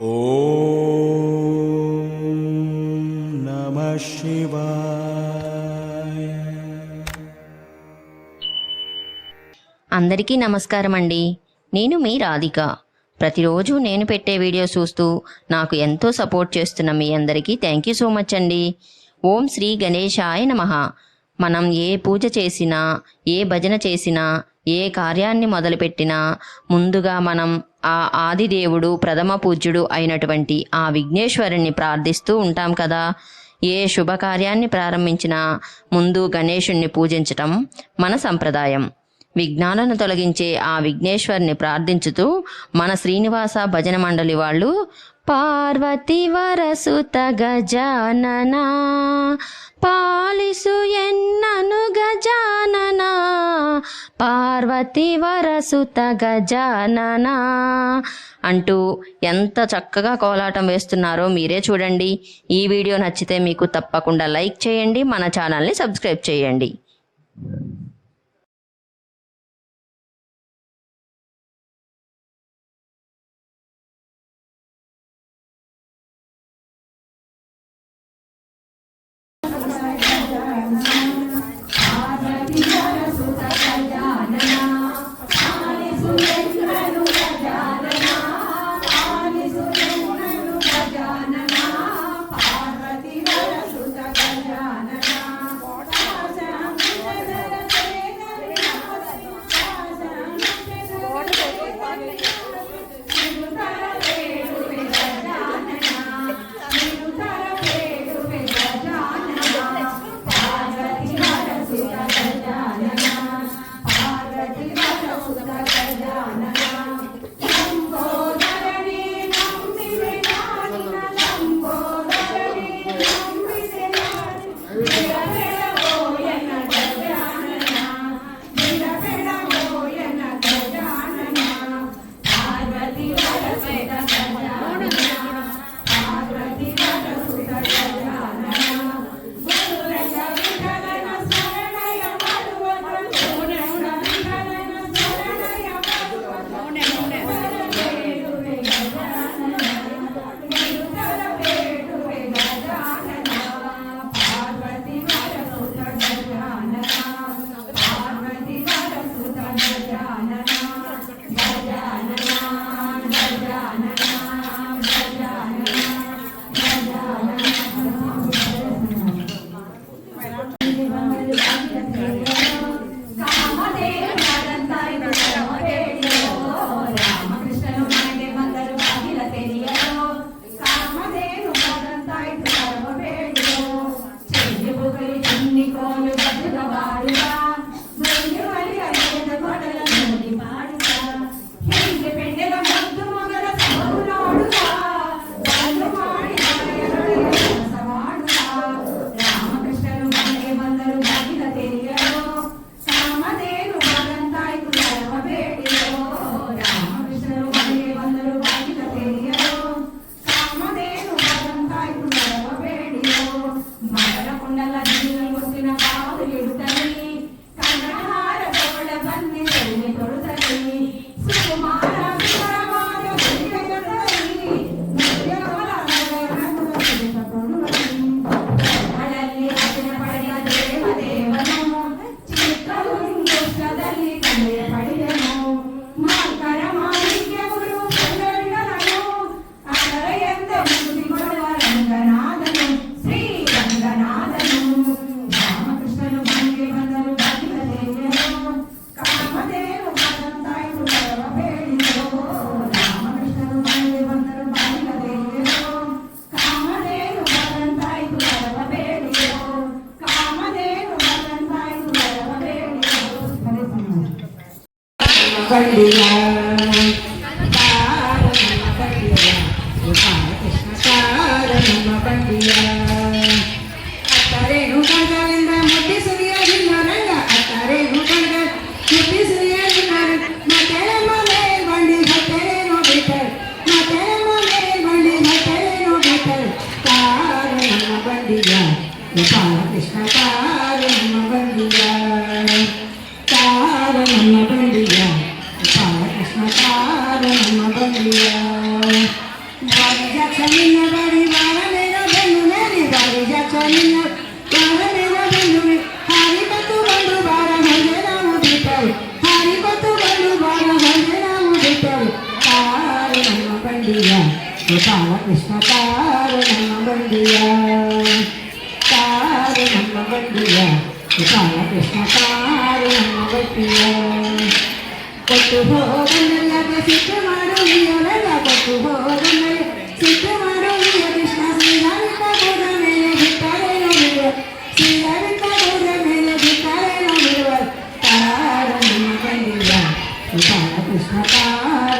నమ అందరికీ నమస్కారం అండి నేను మీ రాధిక. ప్రతిరోజు నేను పెట్టే వీడియో చూస్తూ నాకు ఎంతో సపోర్ట్ చేస్తున్న మీ అందరికీ థ్యాంక్ యూ సో మచ్ అండి. ఓం శ్రీ గణేశాయ నమ. మనం ఏ పూజ చేసినా ఏ భజన చేసినా ఏ కార్యాన్ని మొదలుపెట్టినా ముందుగా మనం ఆ ఆదిదేవుడు ప్రథమ పూజ్యుడు అయినటువంటి ఆ విఘ్నేశ్వరుణ్ణి ప్రార్థిస్తూ ఉంటాం కదా. ఏ శుభకార్యాన్ని ప్రారంభించినా ముందు గణేశుణ్ణి పూజించటం మన సంప్రదాయం. విఘ్నాలను తొలగించే ఆ విఘ్నేశ్వరిని ప్రార్థించుతూ మన శ్రీనివాస భజన మండలి వాళ్ళు పార్వతి వరసుత గజానన పాలిసు ఎన్నను గజానన పార్వతి వరసుత గజానన అంటూ ఎంత చక్కగా కోలాటం వేస్తున్నారో మీరే చూడండి. ఈ వీడియో నచ్చితే మీకు తప్పకుండా లైక్ చేయండి మన ఛానల్ని సబ్స్క్రైబ్ చేయండి. Amen. శ్రీ సమాజ్ పండియా కృష్ణ పండియా गोपाल कृष्ण तार नम बंदिया तार नम बंदिया गोपाल कृष्ण तार नम बंदिया ಕೊಟ್ಟು ಹೋದನ್ನೆಲ್ಲ ಸಿಟ್ಟು ಮಾಡು ನೀವೆಲ್ಲ ಕೊಟ್ಟು ಹೋದನ್ನೆಲ್ಲ ಸಿಟ್ಟು ಮಾಡು ನೀವ ಕೃಷ್ಣ ಶ್ರೀರಾಮಿಕ ಹೋದ ಮೇಲೆ ಬಿಟ್ಟಾರೆ ನೋಡುವ ಶ್ರೀರಾಮಿಕ ಹೋದ ಮೇಲೆ ಬಿಟ್ಟಾರೆ ನೋಡುವ ತಾರ ನಿಮ್ಮ ಬಂದಿಲ್ಲ ಕೃಷ್ಣ ತಾರ